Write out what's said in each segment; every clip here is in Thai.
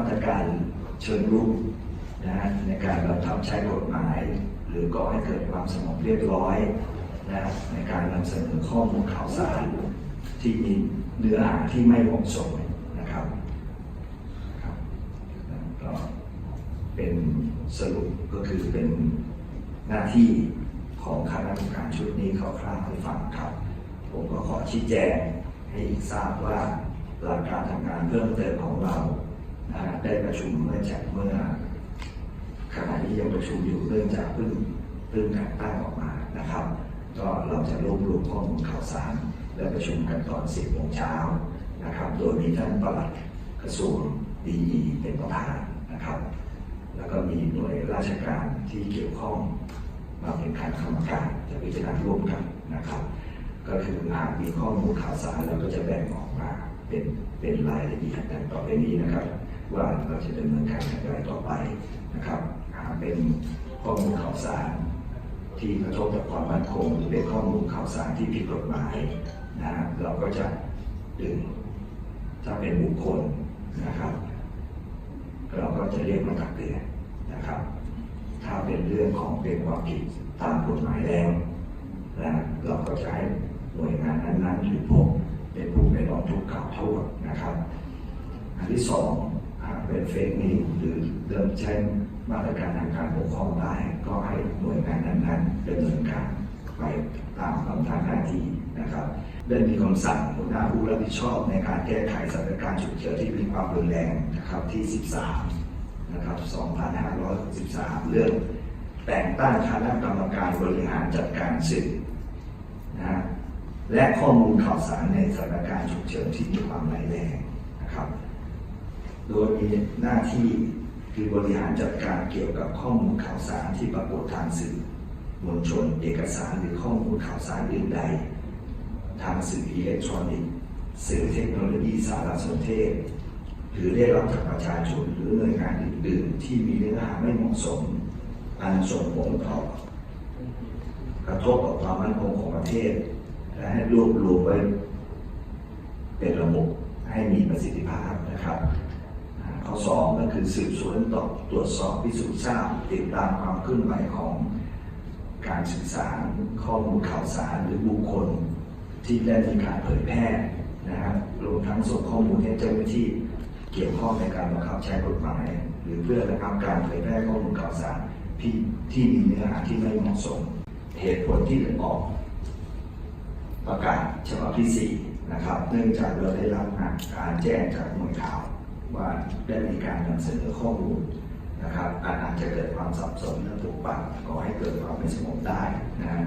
มาตรการเชิงรุกนะฮะในการบังคับใช้กฎหมาย หรือก่อให้เกิดความสงบเรียบร้อยนะในการนำเสนอข้อมูลข่าวสาร ที่มีเนื้อหาที่ไม่เหมาะสมนะครับครับก็เป็นสรุปก็คือเป็นหน้าที่ของคณะกรรมการชุดนี้เขาคร่าวๆให้ฟังครับ ผมก็ขอชี้แจงให้อีกทราบว่าหลักการทำงานเพิ่มเติมของเรา ได้ประชุมเมื่อจากเมื่อขณะนี้ยังประชุมอยู่เนื่องจากเพิ่งเพิ่งแต่งตั้งออกมานะครับ ก็เราจะรวบรวมข้อมูลข่าวสาร และประชุมกันตอน 10โมงเช้านะครับ โดยมีท่านปลัดกระทรวงดีเป็นประธานนะครับ แล้วก็มีหน่วยราชการที่เกี่ยวข้องมาเป็นคณะกรรมการจะพิจารณาร่วมกันนะครับ ก็คือหากมีข้อมูลข่าวสารเราก็จะแบ่งออกมา เป็นเป็นรายละเอียดดังต่อไปนี้นะครับ ว่าเราจะดำเนินการอย่างไรต่อไปนะครับหาเป็นข้อมูลข่าวสารที่กระทบต่อความมั่นคงหรือเป็นข้อมูลข่าวสารที่ผิดกฎหมายนะเราก็จะดึงถ้าเป็นบุคคลนะครับ เราก็จะเรียกมาตักเตือนนะครับ ถ้าเป็นเรื่องของเป็นความผิดตามกฎหมายแล้วนะเราก็จะให้หน่วยงานนั้นๆหรือพวก เป็นผู้ไปร้องทุกข์กล่าวโทษนะครับ อันที่สองหากเป็นเฟกนิวหรือเริ่มใช้มาตรการทางการปกครองได้ ก็ให้หน่วยงานนั้นๆดำเนินการไปตามอำนาจหน้าที่นะครับได้มีคำสั่งหัวหน้าผู้รับผิดชอบในการแก้ไขสถานการณ์ฉุกเฉินที่มีความรุนแรงนะครับที่ 13 นะครับ 2563เรื่องแต่งตั้งคณะกรรมการบริหารจัดการสื่อนะฮะ และข้อมูลข่าวสารในสถานการณ์ฉุกเฉินที่มีความร้ายแรงนะครับ โดยมีหน้าที่คือบริหารจัดการเกี่ยวกับข้อมูลข่าวสารที่ปรากฏทางสื่อมวลชน เอกสารหรือข้อมูลข่าวสารอื่นใด ทางสื่ออิเล็กทรอนิกส์สื่อเทคโนโลยีสารสนเทศ หรือได้รับจากประชาชนหรือหน่วยงานอื่นๆ ที่มีเนื้อหาไม่เหมาะสม อันส่งผลต่อกระทบต่อความมั่นคงของประเทศ และให้รวบรวมไว้เป็นระบบให้มีประสิทธิภาพนะครับ ข้อสองก็คือสืบสวนต่อตรวจสอบพิสูจน์ทราบติดตามความเคลื่อนไหวของการสื่อสารข้อมูลข่าวสารหรือบุคคล ที่ได้มีการเผยแพร่นะครับรวมทั้งส่งข้อมูลให้เจ้าหน้าที่เกี่ยวข้องในการบังคับใช้กฎหมาย หรือเพื่อระงับการเผยแพร่ข้อมูลข่าวสารที่ที่มีเนื้อหาที่ไม่เหมาะสม เหตุผลที่ออก ประกาศฉบับที่ 4 นะครับ เนื่องจากเราได้รับการแจ้งจากหน่วยข่าว ว่าได้มีการนำเสนอข้อมูลนะครับอาจจะเกิดความสับสนและปลุกปั่นก่อให้เกิดความไม่สงบได้นะฮะ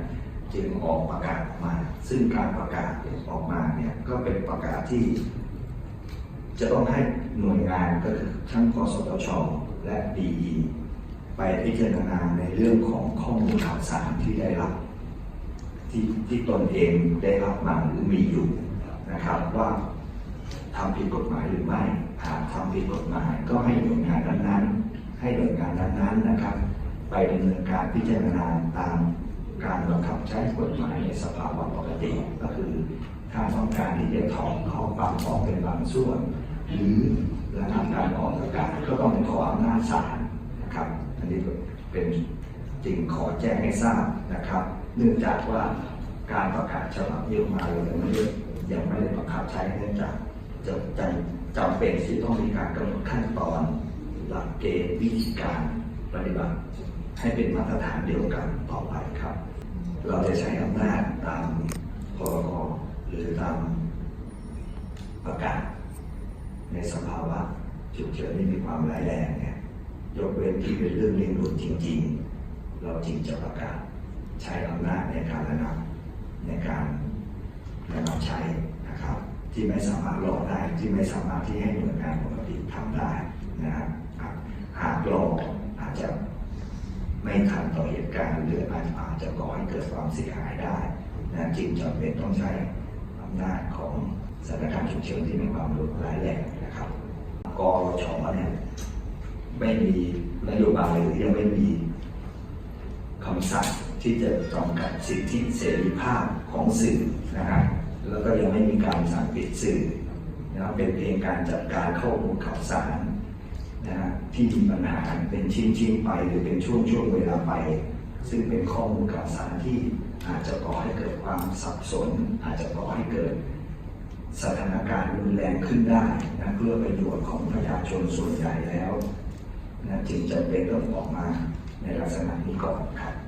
จึงออกประกาศออกมา ซึ่งการประกาศออกมาเนี่ยก็เป็นประกาศที่ จะต้องให้หน่วยงานก็คือทั้งกสทช และดีไปพิจารณาในเรื่องของข้อมูลข่าวสารที่ได้รับ ที่ที่ตนเองได้รับมาหรือมีอยู่นะครับว่าทำผิดกฎหมายหรือไม่หากทำผิดกฎหมายก็ให้หน่วยงานนั้นๆ ให้หน่วยงานนั้นๆนะครับ ไปดำเนินการพิจารณาตามการบังคับใช้กฎหมายในสภาวะปกติก็คือถ้าต้องการที่จะถอนข้อความออกเป็นบางส่วน หรือระงับการออกอากาศก็ต้องขออำนาจศาลนะครับ อันนี้เป็นจึงขอแจ้งให้ทราบนะครับ เนื่องจากว่าการประกาศฉบับนี้ออกมาเรายังไม่ได้ยังไม่ได้ประกาศใช้เนื่องจากจะจำจำเป็นที่ต้องมีการกำหนดขั้นตอน หลักเกณฑ์วิธีการปฏิบัติ ให้เป็นมาตรฐานเดียวกันต่อไปครับ เราจะใช้อำนาจตามพรกหรือตามประกาศ ในสภาวะฉุกเฉินที่มีความร้ายแรงเนี่ยยกเว้นที่เป็นเรื่องเร่งด่วนจริง ๆ เราจึงจะประกาศ ใช้อำนาจในการระงับในการระงับใช้นะครับ ที่ไม่สามารถรอได้ที่ไม่สามารถที่ให้หน่วยงานปกติทำได้นะครับหากหากรออาจจะไม่ทันต่อเหตุการณ์หรืออาจอาจจะก่อให้เกิดความเสียหายได้นะจึงจำเป็นต้องใช้อำนาจของสถานการณ์ฉุกเฉินที่มีความรุนแรงนะครับกรชเนี่ยไม่มีนโยบายหรือยังไม่มีคำสั่ง ที่จะจำกัดสิทธิเสรีภาพของสื่อนะครับแล้วก็ยังไม่มีการสั่งปิดสื่อนะครับเป็นเพียงการจัดการข้อมูลข่าวสารนะฮะที่มีปัญหาเป็นชิ้นๆไปหรือเป็นช่วงๆเวลาไป ซึ่งเป็นข้อมูลข่าวสารที่อาจจะก่อให้เกิดความสับสน อาจจะก่อให้เกิดสถานการณ์รุนแรงขึ้นได้นะเพื่อประโยชน์ของประชาชนส่วนใหญ่แล้วนะจึงจำเป็นต้องออกมาในลักษณะนี้ก่อนครับ